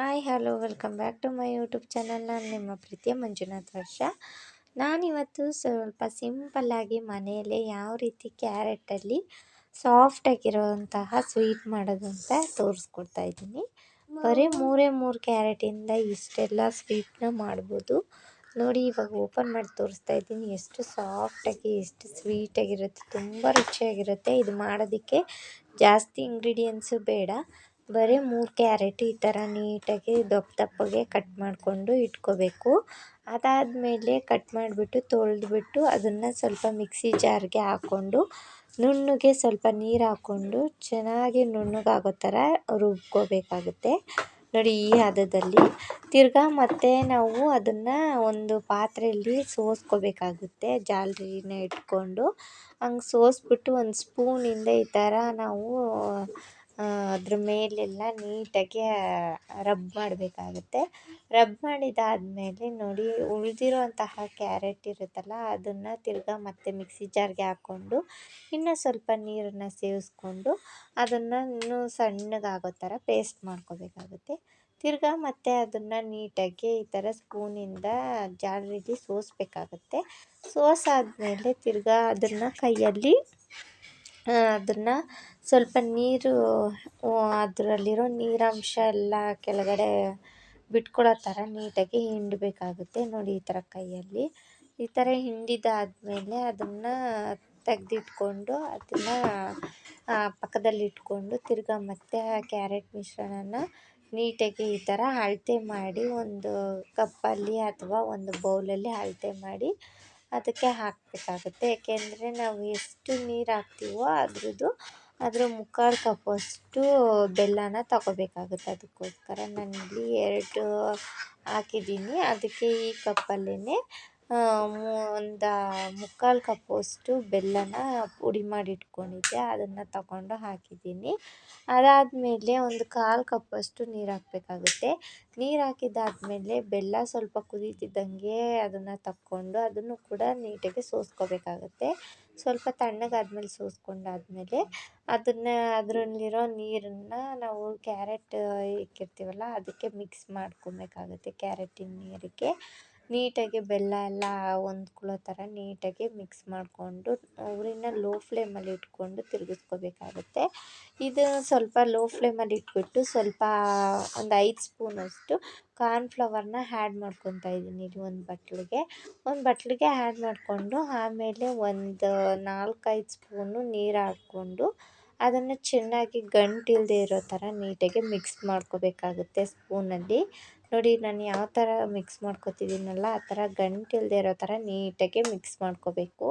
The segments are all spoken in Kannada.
Hi hello welcome back to my YouTube channel ನಾನು ನಿಮ್ಮ ಪ್ರೀತಿಯ ಮಂಜುನಾಥ್ ವರ್ಷ. ನಾನಿವತ್ತು ಸ್ವಲ್ಪ ಸಿಂಪಲ್ಲಾಗಿ ಮನೆಯಲ್ಲೇ ಯಾವ ರೀತಿ ಕ್ಯಾರೆಟಲ್ಲಿ ಸಾಫ್ಟಾಗಿರೋಂತಹ ಸ್ವೀಟ್ ಮಾಡೋದು ಅಂತ ತೋರಿಸ್ಕೊಡ್ತಾ ಇದ್ದೀನಿ. ಬರೀ ಮೂರೇ ಮೂರು ಕ್ಯಾರೆಟಿಂದ ಇಷ್ಟೆಲ್ಲ ಸ್ವೀಟ್ನ ಮಾಡ್ಬೋದು. ನೋಡಿ, ಇವಾಗ ಓಪನ್ ಮಾಡಿ ತೋರಿಸ್ತಾ ಇದ್ದೀನಿ. ಎಷ್ಟು ಸಾಫ್ಟಾಗಿ ಎಷ್ಟು ಸ್ವೀಟಾಗಿರುತ್ತೆ ತುಂಬ ರುಚಿಯಾಗಿರುತ್ತೆ. ಇದು ಮಾಡೋದಕ್ಕೆ ಜಾಸ್ತಿ ಇಂಗ್ರೀಡಿಯೆಂಟ್ಸು ಬೇಡ. ಬರೀ ಮೂರು ಕ್ಯಾರೆಟ್ ಈ ಥರ ನೀಟಾಗಿ ದಪ್ಪ ದಪ್ಪಗೆ ಕಟ್ ಮಾಡಿಕೊಂಡು ಇಟ್ಕೋಬೇಕು. ಅದಾದಮೇಲೆ ಕಟ್ ಮಾಡಿಬಿಟ್ಟು ತೊಳೆದ್ಬಿಟ್ಟು ಅದನ್ನು ಸ್ವಲ್ಪ ಮಿಕ್ಸಿ ಜಾರ್ಗೆ ಹಾಕ್ಕೊಂಡು ನುಣ್ಣಗೆ ಸ್ವಲ್ಪ ನೀರು ಹಾಕ್ಕೊಂಡು ಚೆನ್ನಾಗಿ ನುಣ್ಣಗಾಗೋ ಥರ ರುಬ್ಕೋಬೇಕಾಗುತ್ತೆ. ನೋಡಿ ಈ ಹದದಲ್ಲಿ ತಿರ್ಗಾ ಮತ್ತೆ ನಾವು ಅದನ್ನು ಒಂದು ಪಾತ್ರೆಯಲ್ಲಿ ಸೋಸ್ಕೋಬೇಕಾಗುತ್ತೆ. ಜಾಲರಿನ ಇಟ್ಕೊಂಡು ಹಂಗೆ ಸೋಸ್ಬಿಟ್ಟು ಒಂದು ಸ್ಪೂನಿಂದ ಈ ಥರ ನಾವು ಅದ್ರ ಮೇಲೆಲ್ಲ ನೀಟಾಗಿ ರಬ್ ಮಾಡಬೇಕಾಗುತ್ತೆ. ರಬ್ ಮಾಡಿದಾದಮೇಲೆ ನೋಡಿ ಉಳಿದಿರೋಂತಹ ಕ್ಯಾರೆಟ್ ಇರುತ್ತಲ್ಲ, ಅದನ್ನು ತಿರ್ಗಾ ಮತ್ತೆ ಮಿಕ್ಸಿ ಜಾರ್ಗೆ ಹಾಕ್ಕೊಂಡು, ಇನ್ನೂ ಸ್ವಲ್ಪ ನೀರನ್ನು ಸೇರಿಸ್ಕೊಂಡು ಅದನ್ನು ಇನ್ನೂ ಸಣ್ಣಗಾಗೋ ಥರ ಪೇಸ್ಟ್ ಮಾಡ್ಕೋಬೇಕಾಗುತ್ತೆ. ತಿರ್ಗಾ ಮತ್ತೆ ಅದನ್ನು ನೀಟಾಗಿ ಈ ಥರ ಸ್ಪೂನಿಂದ ಜಾಲರಿಲಿ ಸೋಸಬೇಕಾಗುತ್ತೆ. ಸೋಸಾದ್ಮೇಲೆ ತಿರ್ಗಾ ಅದನ್ನು ಕೈಯಲ್ಲಿ ಅದನ್ನು ಸ್ವಲ್ಪ ನೀರು ಅದರಲ್ಲಿರೋ ನೀರಂಶ ಎಲ್ಲ ಕೆಳಗಡೆ ಬಿಟ್ಕೊಳ್ಳೋ ಥರ ನೀಟಾಗಿ ಹಿಂಡಬೇಕಾಗುತ್ತೆ. ನೋಡಿ ಈ ಥರ ಕೈಯಲ್ಲಿ. ಈ ಥರ ಹಿಂಡಿದಾದ್ಮೇಲೆ ಅದನ್ನು ತೆಗೆದಿಟ್ಕೊಂಡು ಅದನ್ನು ಪಕ್ಕದಲ್ಲಿಟ್ಕೊಂಡು ತಿರ್ಗಾ ಮತ್ತೆ ಕ್ಯಾರೆಟ್ ಮಿಶ್ರಣನ ನೀಟಾಗಿ ಈ ಥರ ಅಳತೆ ಮಾಡಿ ಒಂದು ಕಪ್ಪಲ್ಲಿ ಅಥವಾ ಒಂದು ಬೌಲಲ್ಲಿ ಅಳತೆ ಮಾಡಿ ಅದಕ್ಕೆ ಹಾಕಬೇಕಾಗುತ್ತೆ. ಏಕೆಂದರೆ ನಾವು ಎಷ್ಟು ನೀರು ಹಾಕ್ತೀವೋ ಅದ್ರದ್ದು, ಅದರ ಮುಕ್ಕಾಲು ಕಪ್ಪಷ್ಟು ಬೆಲ್ಲನ ತಗೋಬೇಕಾಗುತ್ತೆ. ಅದಕ್ಕೋಸ್ಕರ ನಾನಿಲ್ಲಿ ಎರಡು ಹಾಕಿದ್ದೀನಿ. ಅದಕ್ಕೆ ಈ ಕಪ್ಪಲ್ಲೇ ಒಂದು ಮುಕ್ಕಾಲು ಕಪ್ಪಷ್ಟು ಬೆಲ್ಲನ ಪುಡಿ ಮಾಡಿ ಇಟ್ಕೊಂಡಿದ್ದೆ ಅದನ್ನು ತಗೊಂಡು ಹಾಕಿದ್ದೀನಿ. ಅದಾದಮೇಲೆ ಒಂದು ಕಾಲು ಕಪ್ಪಷ್ಟು ನೀರು ಹಾಕಬೇಕಾಗುತ್ತೆ. ನೀರು ಹಾಕಿದ್ದಾದಮೇಲೆ ಬೆಲ್ಲ ಸ್ವಲ್ಪ ಕುದೀತಿದ್ದಂಗೆ ಅದನ್ನು ತಕ್ಕೊಂಡು ಅದನ್ನು ಕೂಡ ನೀಟಾಗಿ ಸೋಸ್ಕೋಬೇಕಾಗುತ್ತೆ. ಸ್ವಲ್ಪ ತಣ್ಣಗಾದ್ಮೇಲೆ ಸೋಸ್ಕೊಂಡಾದ್ಮೇಲೆ ಅದನ್ನು ಅದರಲ್ಲಿರೋ ನೀರನ್ನು ನಾವು ಕ್ಯಾರೆಟ್ ಇಕ್ಕಿರ್ತೀವಲ್ಲ, ಅದಕ್ಕೆ ಮಿಕ್ಸ್ ಮಾಡ್ಕೊಬೇಕಾಗುತ್ತೆ ಕ್ಯಾರೆಟಿನ ನೀರಿಗೆ. ನೀಟಾಗಿ ಬೆಲ್ಲ ಎಲ್ಲ ಹೊಂದ್ಕೊಳ್ಳೋ ಥರ ನೀಟಾಗಿ ಮಿಕ್ಸ್ ಮಾಡಿಕೊಂಡು ಉರಿನ ಲೋ ಫ್ಲೇಮಲ್ಲಿ ಇಟ್ಕೊಂಡು ತಿರುಗಿಸ್ಕೋಬೇಕಾಗುತ್ತೆ. ಇದು ಸ್ವಲ್ಪ ಲೋ ಫ್ಲೇಮಲ್ಲಿ ಇಟ್ಬಿಟ್ಟು ಸ್ವಲ್ಪ ಒಂದು ಐದು ಸ್ಪೂನಷ್ಟು ಕಾರ್ನ್ಫ್ಲವರ್ನ ಆ್ಯಡ್ ಮಾಡ್ಕೊತಾ ಇದ್ದೀನಿ ಇಲ್ಲಿ ಒಂದು ಬಟ್ಲಿಗೆ. ಒಂದು ಬಟ್ಲಿಗೆ ಆ್ಯಡ್ ಮಾಡಿಕೊಂಡು ಆಮೇಲೆ ಒಂದು ನಾಲ್ಕೈದು ಸ್ಪೂನು ನೀರು ಹಾಕ್ಕೊಂಡು ಅದನ್ನು ಚೆನ್ನಾಗಿ ಗಂಟಿಲ್ಲದೆ ಇರೋ ಥರ ನೀಟಾಗಿ ಮಿಕ್ಸ್ ಮಾಡ್ಕೋಬೇಕಾಗುತ್ತೆ ಸ್ಪೂನಲ್ಲಿ ನೋಡಿ, ನಾನು ಯಾವ ಥರ ಮಿಕ್ಸ್ ಮಾಡ್ಕೊತಿದ್ದೀನಲ್ಲ, ಆ ಥರ ಗಂಟಿಲ್ಲದೆ ಇರೋ ಥರ ನೀಟಾಗೆ ಮಿಕ್ಸ್ ಮಾಡ್ಕೋಬೇಕು.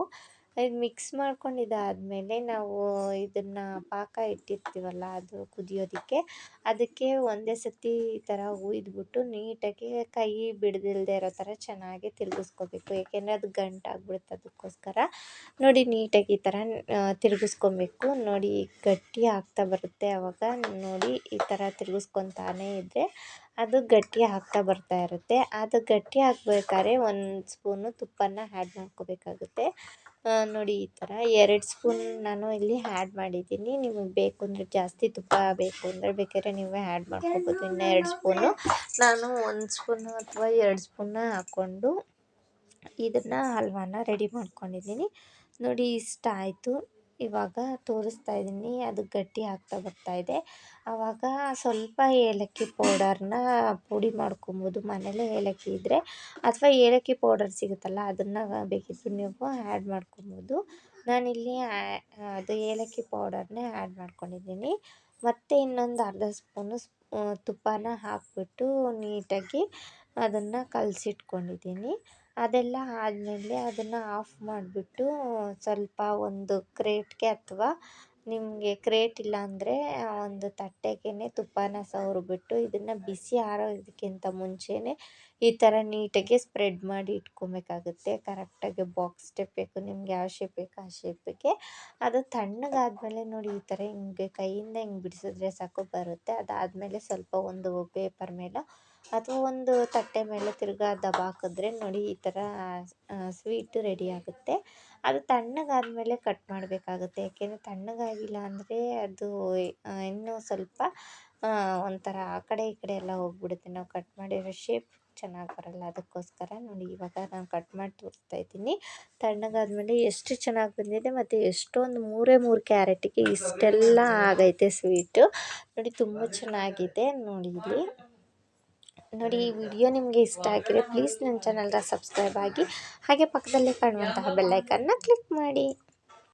ಇದು ಮಿಕ್ಸ್ ಮಾಡ್ಕೊಂಡಿದ್ದಾದಮೇಲೆ ನಾವು ಇದನ್ನು ಪಾಕ ಇಟ್ಟಿರ್ತೀವಲ್ಲ, ಅದು ಕುದಿಯೋದಕ್ಕೆ, ಅದಕ್ಕೆ ಒಂದೇ ಸತಿ ಈ ಥರ ಹುಯ್ದ್ಬಿಟ್ಟು ನೀಟಾಗಿ ಕೈ ಬಿಡದಿಲ್ಲದೆ ಇರೋ ಥರ ಚೆನ್ನಾಗಿ ತಿರುಗಿಸ್ಕೋಬೇಕು. ಏಕೆಂದರೆ ಅದು ಗಂಟಾಗ್ಬಿಡುತ್ತೆ ಅದಕ್ಕೋಸ್ಕರ. ನೋಡಿ, ನೀಟಾಗಿ ಈ ಥರ ತಿರುಗಿಸ್ಕೊಬೇಕು. ನೋಡಿ, ಗಟ್ಟಿ ಆಗ್ತಾ ಬರುತ್ತೆ ಆವಾಗ ನೋಡಿ, ಈ ಥರ ತಿರುಗಿಸ್ಕೊತಾನೇ ಇದ್ದರೆ ಅದು ಗಟ್ಟಿ ಆಗ್ತಾ ಬರ್ತಾ ಇರುತ್ತೆ. ಅದು ಗಟ್ಟಿ ಆಗಬೇಕಾದ್ರೆ ಒಂದು ಸ್ಪೂನು ತುಪ್ಪನ ಆ್ಯಡ್ ಮಾಡ್ಕೋಬೇಕಾಗುತ್ತೆ. ನೋಡಿ ಈ ಥರ ಎರಡು ಸ್ಪೂನ್ ನಾನು ಇಲ್ಲಿ ಆ್ಯಡ್ ಮಾಡಿದ್ದೀನಿ. ನಿಮಗೆ ಬೇಕು ಅಂದರೆ ಜಾಸ್ತಿ ತುಪ್ಪ ಬೇಕು ಅಂದರೆ ಬೇಕಾದ್ರೆ ನೀವೇ ಆ್ಯಡ್ ಮಾಡ್ಕೋಬೋದು. ಇನ್ನು ಎರಡು ಸ್ಪೂನು ನಾನು ಒಂದು ಸ್ಪೂನು ಅಥವಾ ಎರಡು ಸ್ಪೂನ ಹಾಕ್ಕೊಂಡು ಇದನ್ನು ಹಲ್ವಾನ ರೆಡಿ ಮಾಡ್ಕೊಂಡಿದ್ದೀನಿ. ನೋಡಿ ಇಷ್ಟ ಆಯಿತು ಇವಾಗ ತೋರಿಸ್ತಾ ಇದ್ದೀನಿ, ಅದು ಗಟ್ಟಿ ಆಗ್ತಾ ಬರ್ತಾ ಇದೆ. ಆವಾಗ ಸ್ವಲ್ಪ ಏಲಕ್ಕಿ ಪೌಡರ್ನ ಪುಡಿ ಮಾಡ್ಕೊಬೋದು, ಮನೇಲೇ ಏಲಕ್ಕಿ ಇದ್ದರೆ ಅಥವಾ ಏಲಕ್ಕಿ ಪೌಡರ್ ಸಿಗುತ್ತಲ್ಲ, ಅದನ್ನು ಬೇಕಿದ್ದರೆ ನೀವು ಆ್ಯಡ್ ಮಾಡ್ಕೊಬೋದು. ನಾನಿಲ್ಲಿ ಅದು ಏಲಕ್ಕಿ ಪೌಡರ್ನೇ ಆ್ಯಡ್ ಮಾಡ್ಕೊಂಡಿದ್ದೀನಿ. ಮತ್ತು ಇನ್ನೊಂದು ಅರ್ಧ ಸ್ಪೂನು ತುಪ್ಪನ ಹಾಕಿಬಿಟ್ಟು ನೀಟಾಗಿ ಅದನ್ನು ಕಲಸಿಟ್ಕೊಂಡಿದ್ದೀನಿ. ಅದೆಲ್ಲ ಆದಮೇಲೆ ಅದನ್ನು ಆಫ್ ಮಾಡಿಬಿಟ್ಟು ಸ್ವಲ್ಪ ಒಂದು ಕ್ರೇಟ್ಗೆ ಅಥವಾ ನಿಮಗೆ ಕ್ರೇಟ್ ಇಲ್ಲಾಂದರೆ ಒಂದು ತಟ್ಟೆಗೇ ತುಪ್ಪನ ಸವರಿಬಿಟ್ಟು ಇದನ್ನು ಬಿಸಿ ಆರೋದಕ್ಕಿಂತ ಮುಂಚೆಯೇ ಈ ಥರ ನೀಟಾಗಿ ಸ್ಪ್ರೆಡ್ ಮಾಡಿ ಇಟ್ಕೊಬೇಕಾಗುತ್ತೆ. ಕರೆಕ್ಟಾಗಿ ಬಾಕ್ಸ್ ಸ್ಟೆಪ್ ಬೇಕು, ನಿಮ್ಗೆ ಯಾವ ಶೇಪ್ ಬೇಕು ಆ ಶೇಪಿಗೆ ಅದು ತಣ್ಣಗಾದಮೇಲೆ ನೋಡಿ ಈ ಥರ ಹಿಂಗೆ ಕೈಯಿಂದ ಹಿಂಗೆ ಬಿಡಿಸಿದ್ರೆ ಸಾಕು ಬರುತ್ತೆ. ಅದಾದಮೇಲೆ ಸ್ವಲ್ಪ ಒಂದು ಪೇಪರ್ ಮೇಲೆ ಅಥವಾ ಒಂದು ತಟ್ಟೆ ಮೇಲೆ ತಿರ್ಗಾ ದಬಾಕಿದ್ರೆ ನೋಡಿ ಈ ಥರ ಸ್ವೀಟ್ ರೆಡಿ ಆಗುತ್ತೆ. ಅದು ತಣ್ಣಗಾದ್ಮೇಲೆ ಕಟ್ ಮಾಡಬೇಕಾಗುತ್ತೆ. ಯಾಕೆಂದರೆ ತಣ್ಣಗಾಗಿಲ್ಲ ಅಂದರೆ ಅದು ಇನ್ನೂ ಸ್ವಲ್ಪ ಒಂಥರ ಆ ಕಡೆ ಈ ಕಡೆ ಎಲ್ಲ ಹೋಗ್ಬಿಡುತ್ತೆ. ನಾವು ಕಟ್ ಮಾಡಿರೋ ಶೇಪ್ ಚೆನ್ನಾಗಿ ಬರಲ್ಲ ಅದಕ್ಕೋಸ್ಕರ ನೋಡಿ ಇವಾಗ ನಾನು ಕಟ್ ಮಾಡಿ ತೋರಿಸ್ತಾ ಇದ್ದೀನಿ. ತಣ್ಣಗಾದ್ಮೇಲೆ ಎಷ್ಟು ಚೆನ್ನಾಗಿ ಬಂದಿದೆ ಮತ್ತು ಎಷ್ಟೊಂದು ಮೂರೇ ಮೂರು ಕ್ಯಾರೆಟಿಗೆ ಇಷ್ಟೆಲ್ಲ ಆಗೈತೆ ಸ್ವೀಟು ನೋಡಿ ತುಂಬ ಚೆನ್ನಾಗಿದೆ ನೋಡಿ ಇಲ್ಲಿ. ನೋಡಿ ಈ ವಿಡಿಯೋ ನಿಮಗೆ ಇಷ್ಟ ಆಗಿದೆ ಪ್ಲೀಸ್ ನನ್ನ ಚಾನಲ್ನ ಸಬ್ಸ್ಕ್ರೈಬ್ ಆಗಿ ಹಾಗೆ ಪಕ್ಕದಲ್ಲೇ ಕಾಣುವಂತಹ ಬೆಲ್ಲೈಕನ್ನ ಕ್ಲಿಕ್ ಮಾಡಿ.